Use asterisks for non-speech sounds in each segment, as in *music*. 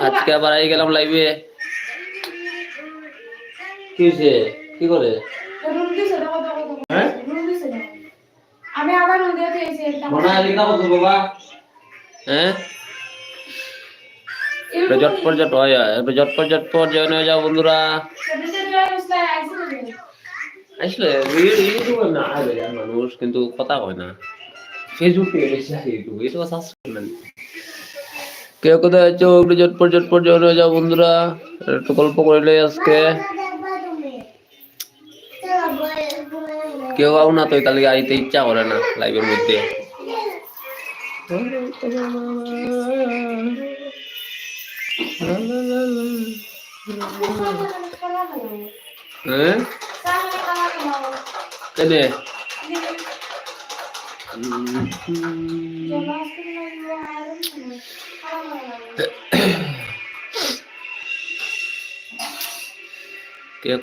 আজকে আবার আই গেলাম লাইভে কি হয়েছে? কি করে? হ্যাঁ? আমি আবার একটা। মনে হয় বাবা। হ্যাঁ? হয় একটু জয়েন হয়ে যাও বন্ধুরা। আসলে ইউটিউবে না আগে মানুষ কিন্তু কথা কয় না। ফেসবুকে বেশি এটা সাবস্ক্রাইব না। কেউ কোথায় আছো? একটু ঝটপট ঝটপট জয়েন হয়ে যাও বন্ধুরা। একটু গল্প করলে আজকে। কেউ আও না তো তাহলে আইতে ইচ্ছা করে না লাইভের মধ্যে। হ্যাঁ? কেনে? কে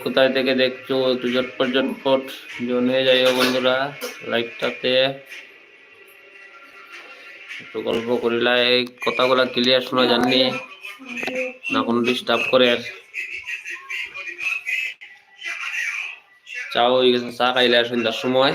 কোথায় থেকে দেখছ? একটু ঝটপট ঝটপট জনে যাইও বন্ধুরা লাইভটাতে একটু গল্প করিলাই কথাগুলা ক্লিয়ার শোনা জাননি না কোনো ডিস্টার্ব করে। চাও চা খাইলে সন্ধ্যার সময়।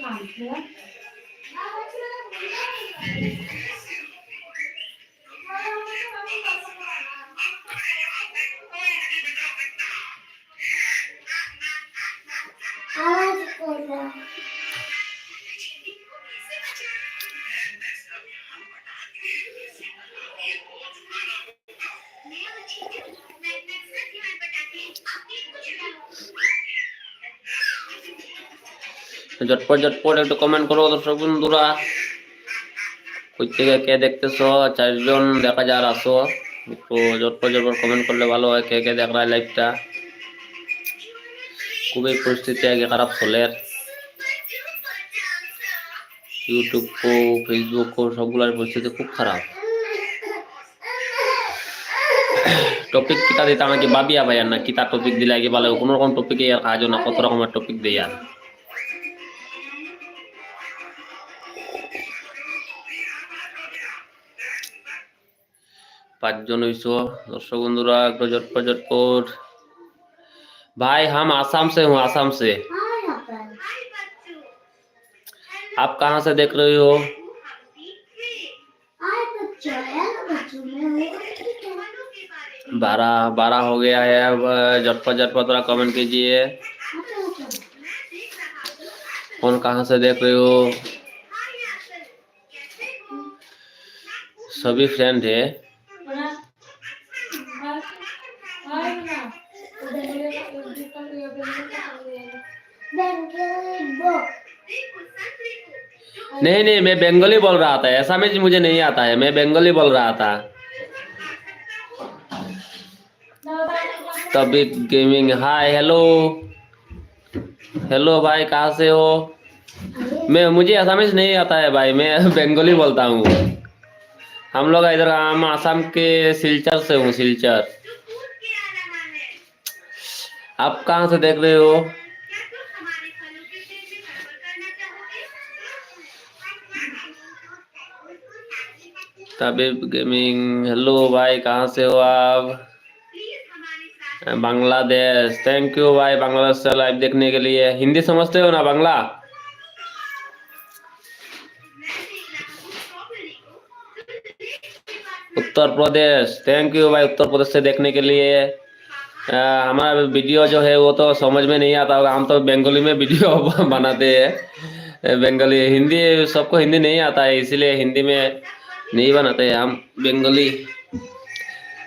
哪只？啊，妈妈，我们？妈妈，妈妈。ঝটপট ঝটপট একটু কমেন্ট করো দর্শক বন্ধুরা। কই থেকে কে দেখতেছো? চারজন দেখা যার আসো একটু ঝটপট ঝটপট কমেন্ট করলে ভালো হয়, কে কে দেখ লাইভটা খুবই পরিস্থিতি আগে খারাপ চলে ইউটিউব কো ফেসবুক কো সবগুলার পরিস্থিতি খুব খারাপ। টপিক কিতা দিতে আমাকে বাবিয়া ভাই আর না? কিতা টপিক দিলে আগে ভালো কোনো রকম টপিকে আর কাজ না, কত রকমের টপিক দেয় আর? पाँचजन হইছো দর্শক বন্ধুরা একটু ঝটপট ঝটপট भाई हम आसाम से हूँ आसाम से आप कहाँ से देख रही हो बारह बारह हो गया है अब झटपट झटपट थोड़ा कमेंट कीजिए कौन कहाँ से देख रही हो सभी फ्रेंड है नहीं नहीं, मैं बंगाली बोल रहा था, ऐसा में मुझे नहीं आता है, मैं बंगाली बोल रहा था। तभी गेमिंग हाय हेलो हेलो भाई, कहाँ से हो? मैं, मुझे असमिस नहीं आता है भाई, मैं बंगाली बोलता हूँ। हम लोग इधर, हम आसाम के सिलचर से हूँ, सिलचर। आप कहाँ से देख रहे हो? तबीब गेमिंग हेलो भाई कहाँ से हो आप बांग्लादेश थैंक यू भाई बांग्लादेश से लाइव देखने के लिए हिंदी समझते हो ना बांग्ला उत्तर प्रदेश थैंक यू भाई उत्तर प्रदेश से देखने के लिए अ, हमारा वीडियो जो है वो तो समझ में नहीं आता होगा हम तो बंगाली में वीडियो बनाते हैं बंगाली हिंदी सबको हिंदी नहीं आता है इसीलिए हिंदी में नहीं बनाते हैं हम बंगाली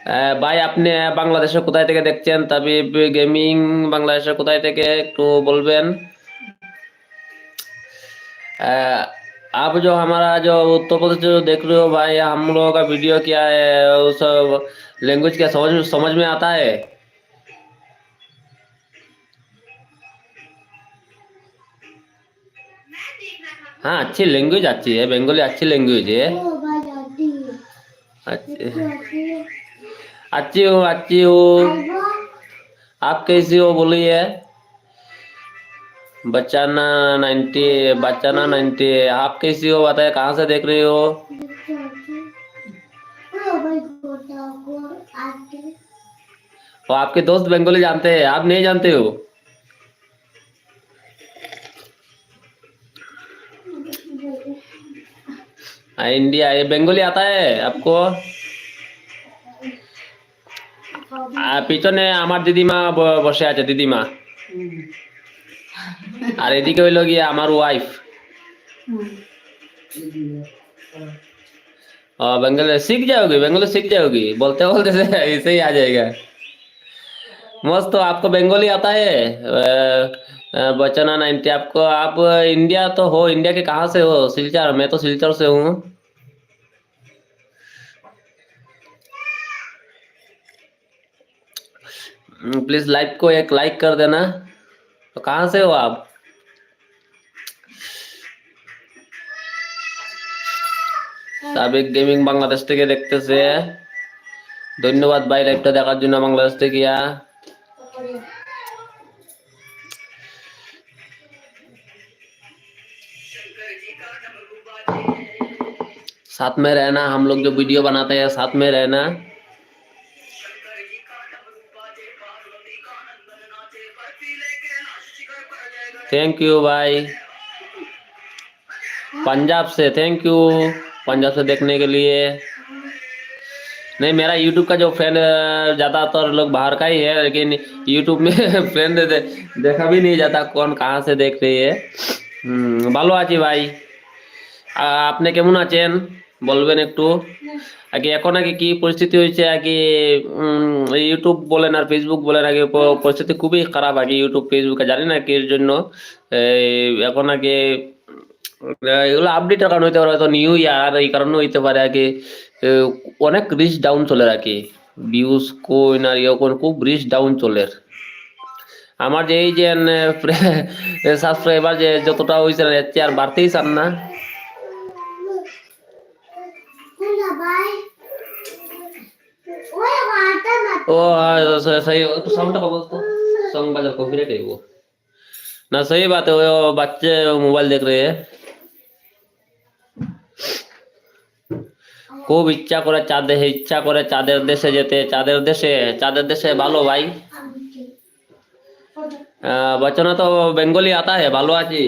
আহ, ভাই আপনি বাংলাদেশে কোথায় থেকে দেখছেন তবে गेमिंग बांग्लादेश কোথায় থেকে একটু বলবেন अह, आप जो हमारा जो उत्तर प्रदेश जो देख रहे हो भाई हम लोगों का वीडियो क्या है उस लैंग्वेज क्या समझ समझ में आता है हाँ अच्छी लैंग्वेज अच्छी है बंगाली अच्छी लैंग्वेज है अच्छी हो अच्छी हो। आप कैसी हो, बोलिए। बच्चाना नाइन्टी बच्चाना नाइन्टी। आप कैसी हो बताए कहाँ से देख रही हो? वो आपके दोस्त बंगाली जानते हैं, आप नहीं जानते हो हाँ, इंडिया ये बंगाली आता है आपको আর পিছনে আমার দিদিমা ব- বসে আছে দিদিমা আর এদিকে হইলো গিয়ে আমার ওয়াইফ बंगाली सीख जाओगी बंगाली सीख जाओगी बोलते बोलते से ऐसे ही आ जाएगा मस्त तो आपको बंगाली आता है अ, अ, बचना नाइन्टी आपको आप इंडिया तो हो इंडिया के कहाँ से हो सिलचर मैं तो सिलचर से हूँ प्लीज लाइव को एक लाइक कर देना तो कहाँ से हो आप সাবেক গেমিং বাংলাদেশ থেকে দেখতেছে ধন্যবাদ ভাই লাইভটা দেখার জন্য বাংলাদেশ থেকে ইয়া साथ में रहना हम लोग जो वीडियो बनाते हैं साथ में रहना थैंक यू भाई पंजाब से थैंक यू पंजाब से देखने के लिए नहीं मेरा यूट्यूब का जो फ्रेंड ज़्यादातर लोग बाहर का ही है लेकिन यूट्यूब में *laughs* फ्रेंड दे, देखा भी नहीं जाता कौन कहाँ से देख रही है হুম, ভালো আছি ভাই আ- আপনি কেমন আছেন বলবেন একটু আগে, এখন আগে কি পরিস্থিতি হয়েছে? আগে ইউটিউব বলেন আর ফেসবুক বলেন, আগে পরিস্থিতি খুবই খারাপ আগে ইউটিউব ফেসবুকে জানি না কি জন্য। এখন আগে, এগুলো আপডেটের কারণে হইতে পারে নিউ ইয়ার এই কারণে হইতে পারে। আগে অনেক রিচ ডাউন চলে রাখি ভিউজ কোন আর ইয়ে খুব রিচ ডাউন চলে। আমার যে এই যে সাবস্ক্রাইবার যে যতটা হয়েছে, এর চেয়ে আর বাড়তেই চান না। ओ हाँ, स- सही तो साउंड का बोल तो सॉन्ग बजा कॉपीराइट है वो ना सही बात है वो बच्चे मोबाइल देख रहे हैं খুব ইচ্ছা করে চাঁদে ইচ্ছা করে চাঁদের দেশে যেতে চাঁদের দেশে চাঁদের দেশে ভালো ভাই আহ, বচনা তো বেঙ্গলি আতা হে ভালো আছি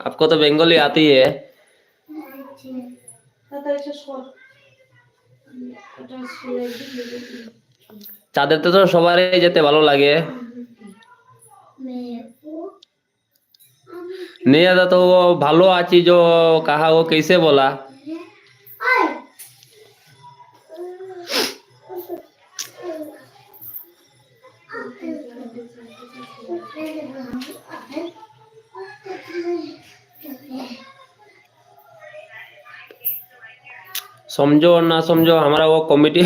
आपको तो बेंगोली आती है চাঁদের তো সবারই যেতে ভালো লাগে नहीं आता तो वो भालो आची जो कहा वो कैसे बोला समझो और ना समझो, हमारा वो कॉमेडी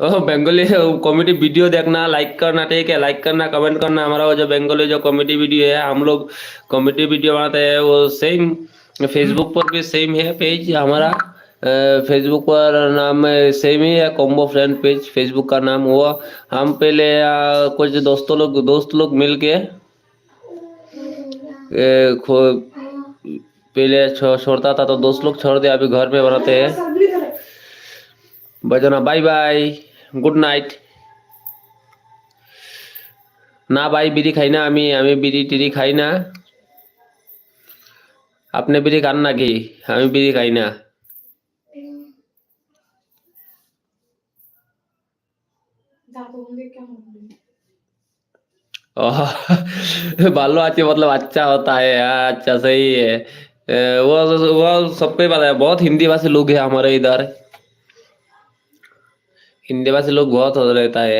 बंगाली कॉमेडी वीडियो देखना लाइक करना, ठीक है? लाइक करना कमेंट करना, हमारा वो जो बंगाली जो कॉमेडी वीडियो है, हम लोग कॉमेडी वीडियो बनाते हैं, वो सेम फेसबुक पर भी सेम है पेज हमारा। फेसबुक पर नाम सेम ही है कॉम्बो फ्रेंड पेज फेसबुक का नाम हुआ। हम पहले कुछ दोस्तों लोग, दोस्त लोग मिल के पहले छोड़ता था तो दोस्त लोग छोड़ दिया, अभी घर में बनाते हैं। बजना बाय बाय গুড নাইট না ভাই বিড়ি খাই না আমি আমি বিড়ি টিড়ি খাই না আপনি বিড়ি খান নাকি আমি বিড়ি খাই না ओह भालो अच्छी मतलब अच्छा होता है हाँ, अच्छा सही है ए, वो वो सबको ही पता है बहुत हिंदी भाषी लोग हैं हमारे इधर हिंदी भाषी लोग बहुत हो रहता है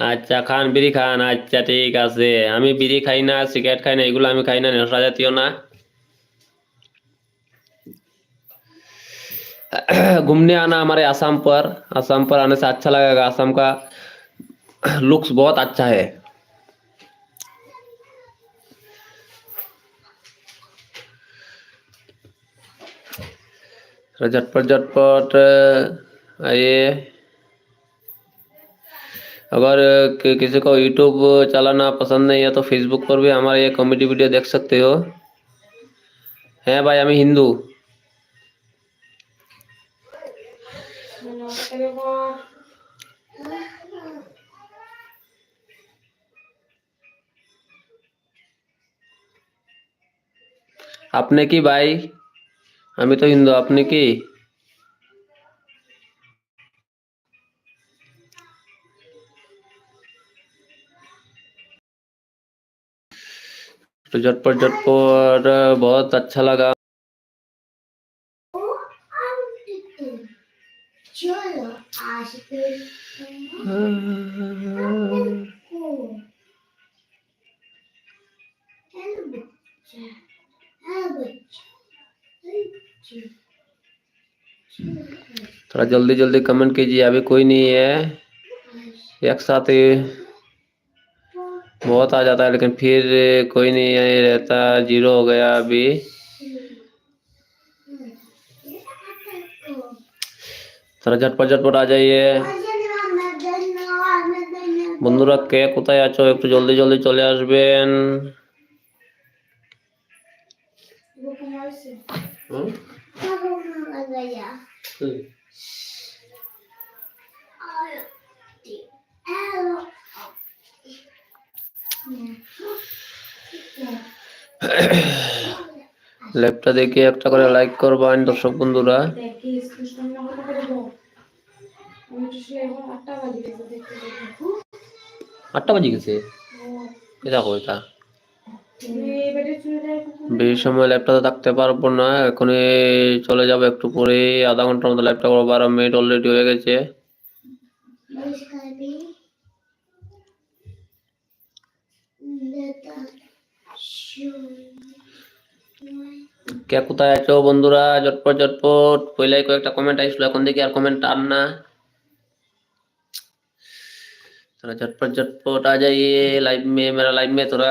আচ্ছা খান বিড়ি খান আচ্ছা ঠিক আছে আমি বিড়ি খাই না সিগারেট খাই না এগুলো আমি খাই না নেশা জাতীয় না घूमने आना हमारे आसाम पर आसाम पर आने से अच्छा लगेगा आसाम का लुक्स बहुत अच्छा है थोड़ा झटपट झटपट आइए अगर किसी को यूट्यूब चलाना पसंद नहीं है तो फेसबुक पर भी हमारे ये कॉमेडी वीडियो देख सकते हो। है भाई, हम हिंदू। आपने की भाई। আমি তো হিন্দু আপনি কি तो झटपट झटपट बहुत अच्छा लगा চলো *laughs* আসবে হ্যালো বাচ্চা হ্যালো বাচ্চা थोड़ा जल्दी जल्दी कमेंट कीजिए अभी कोई नहीं है एक साथ ही बहुत आ जाता है लेकिन फिर कोई नहीं है रहता जीरो हो गया अभी थोड़ा झटपट झटपट आ जाइए বন্ধুরা কে কোথায় আছো একটু জলদি জলদি চলে আসবেন *coughs* হয়েছে দেখে একটা করে লাইক করবেন দর্শক বন্ধুরা। আটটা বাজে গেছে। দেখতে দেখতে আটটা বাজে গেছে? এটা। কয়টা বেশি সময় ল্যাপটপে থাকতে পারবো না এখনই চলে যাবো একটু পরে আধা ঘন্টার মতো ল্যাপটপ করবো বারো মিনিট অলরেডি হয়ে গেছে কে কোথায় আছো বন্ধুরা ঝটপট ঝটপট পহলে কয়েকটা কমেন্ট আসলো এখন দেখি আর কমেন্ট আর না थोड़ा झटपट झटपट आ जाइए लाइव में मेरा लाइव में थोड़ा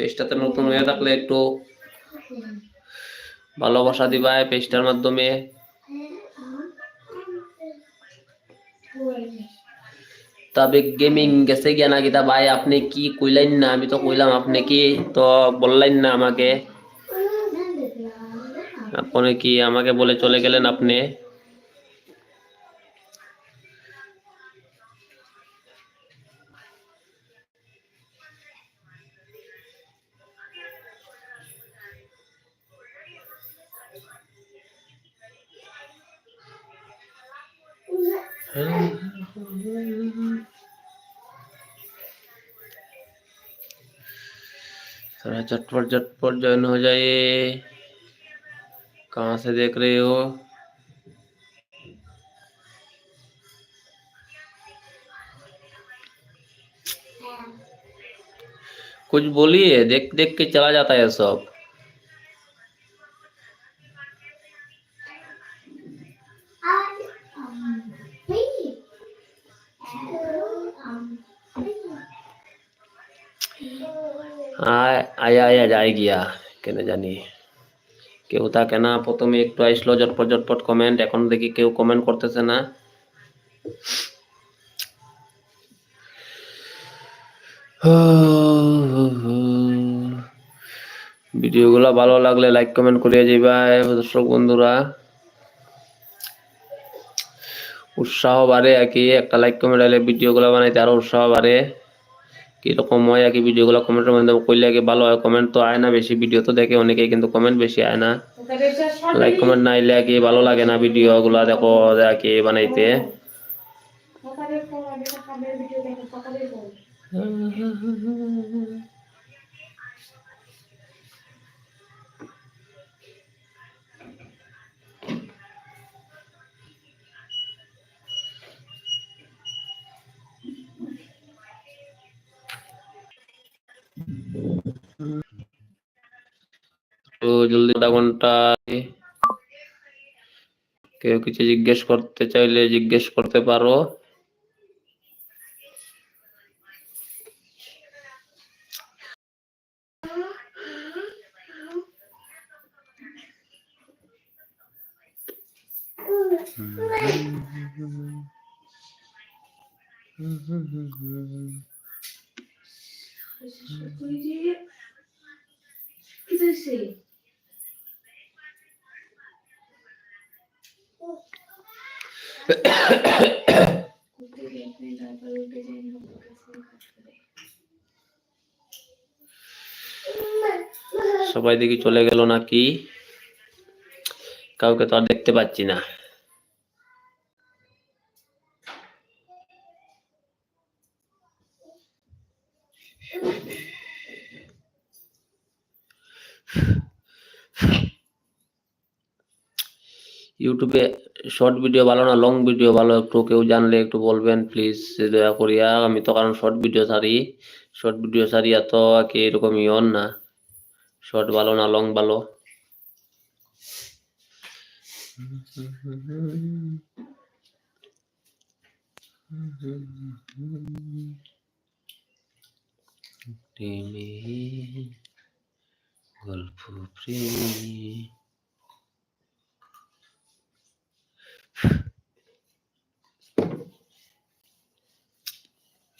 পেজটাতে নতুন হয়ে থাকলে একটু ভালোবাসা দিবা পেজটার মাধ্যমে। তবে গেমিং গেছে গিয়া নাকি তা ভাই, আপনি কি কইলেন না? আমি তো কইলাম আপনি কি তো বললেন না আমাকে। আপনি কি আমাকে বলে চলে গেলেন আপনি? थोड़ा झटपट झटपट ज्वाइन हो जाइए कहा से देख रहे हो? कुछ बोलिए, देख देख के चला जाता है सब। আয় যায় গিয়া কেন জানি কেউ থাকে না প্রথমে একটু আসলো ঝটপট ঝটপট কমেন্ট এখন দেখি কেউ কমেন্ট করতেছে না ভিডিওগুলো ভালো লাগলে লাইক কমেন্ট করে যাইবা দর্শক বন্ধুরা উৎসাহ বাড়ে আর কি একটা লাইক কমেন্ট আইলে ভিডিওগুলো বানাইতে আরও উৎসাহ বাড়ে কীরকম হয় কি ভিডিওগুলো কমেন্টের মাধ্যমে করলে আগে ভালো হয়। কমেন্ট তো আয় না বেশি ভিডিও তো দেখে অনেকেই কিন্তু কমেন্ট বেশি আয় না। লাইক কমেন্ট না এলে আগে ভালো লাগে না ভিডিও গুলা দেখো কি বানাইতে। সকালে *laughs* জলদি আধা ঘণ্টা কেউ কিছু জিজ্ঞেস করতে চাইলে জিজ্ঞেস করতে পারো তুই যে কি হইছে উঠতে গেছে তারপর উঠে যাই সবাই দেখি চলে গেল নাকি? কাউকে তো আর দেখতে পাচ্ছি না। ইউটিউবে শর্ট ভিডিও ভালো না লং ভিডিও ভালো, একটু কেউ জানলে একটু বলবেন প্লিজ দয়া করিয়া আমি তো কারণ শর্ট ভিডিও ছাড়ি শর্ট ভিডিও ছাড়ি এত কি এরকম ইয়ন না। শর্ট ভালো না লং ভালো। গল্প প্রেমী তো এলাইনা না কিন্তু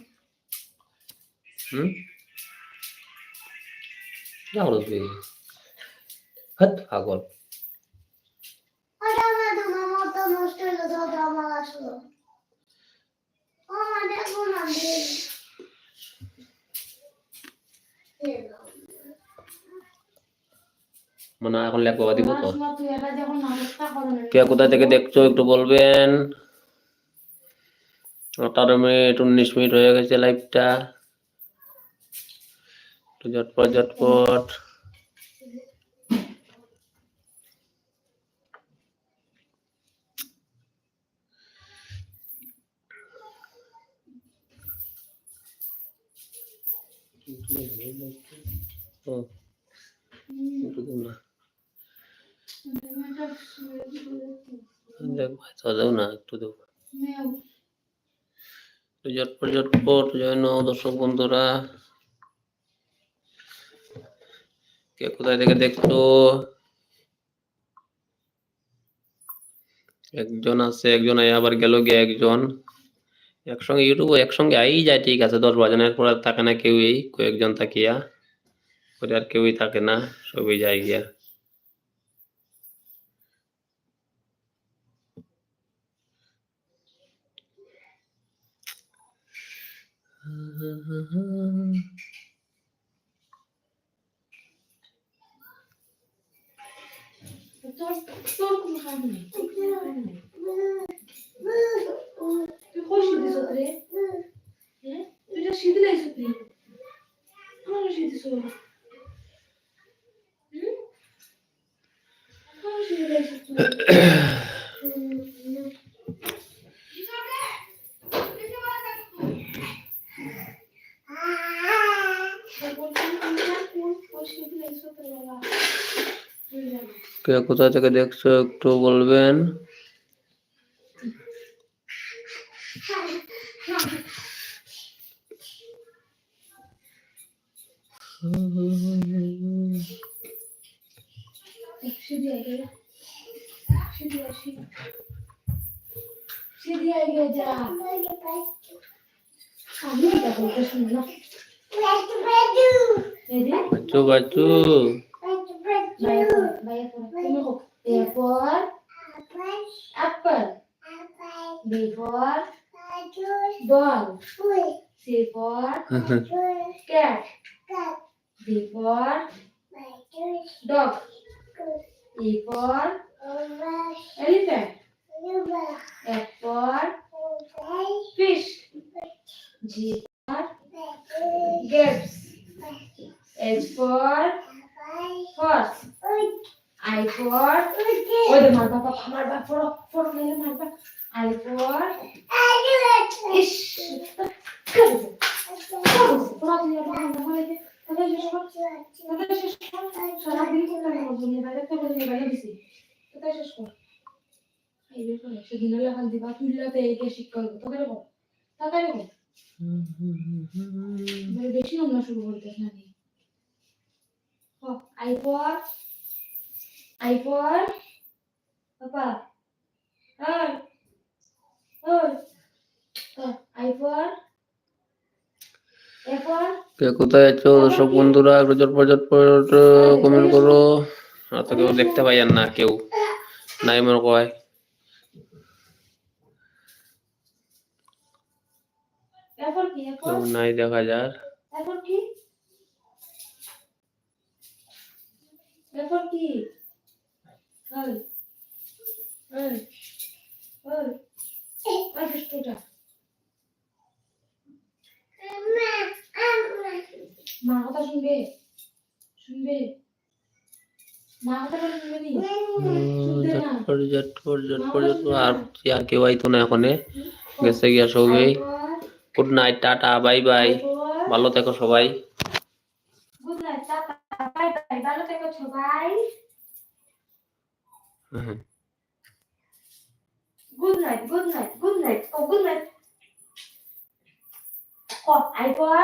হলো তুই। হাত পাগল। মানে এখন লেখো দিব তো। কে কোথা থেকে দেখছ একটু বলবেন। আঠারো মিনিট, উনিশ মিনিট হয়ে গেছে লাইভটা ঝটপট ঝটপট। দেখ দর্শক বন্ধুরা কে কোথায় থেকে দেখতো একজন আছে, একজন আবার গেল গিয়ে একজন। একসঙ্গে ইউটিউবে, একসঙ্গে আই যায়, ঠিক আছে, দশ বাজনের পর থাকে না কেউই, কয়েকজন থাকিয়া পরে আর কেউই থাকে না, সবই যায় গিয়া। তোর *laughs* তোর কোনো কাজ নেই তোর কোনো কাজ নেই। তুই কই শিখিস রে হ্যাঁ তুই যা শিখে লাইছ তুই আমার শিখিস হুম আমার শিখে কে কোথা থেকে দেখছো একটু বলবেন সিধি আগে সিধি আসি সিধি আগে যা আমি এটা বলতে শুনি না এই যে Bachchu Bachchu Before, apple. Before, ball. Before, cat. Before, dog. Before, elephant. Before, fish. G for grapes. H for H I for ওই যে মারবা বাবা মেলে মারবা আই ফর ইস তোরা বাবা দে এই বের করে সেদিন লাগাল দিবা তুইলাতে এইকে শিক্ষা করব তাহলে বল তাহলে বল বেশি অন্য শুরু করতে না I for I for papa হ্যাঁ আই ফর এ ফর কে কোথায় আছো? দর্শক বন্ধুরা একটু ঝটপট কমেন্ট করো। আর তো কেউ দেখতে পাই না কেউ। নাই মনে কয় নাই দেখা যার। কি? এ ফর কি? ওই ওই ওই ওই দুষ্টুটা? মা কথা শুনবে? শুনবে? মা কথা বলে শুনবে নি? শুনবে না। ঝটপট ঝটপট ঝটপট ঝটপট আর আর কেউ আইতো না এখনে। গেছে গিয়া সবাই। Good night tata bye bye ভালো থেকো সবাই। সবাই good night good night good night O good night O I for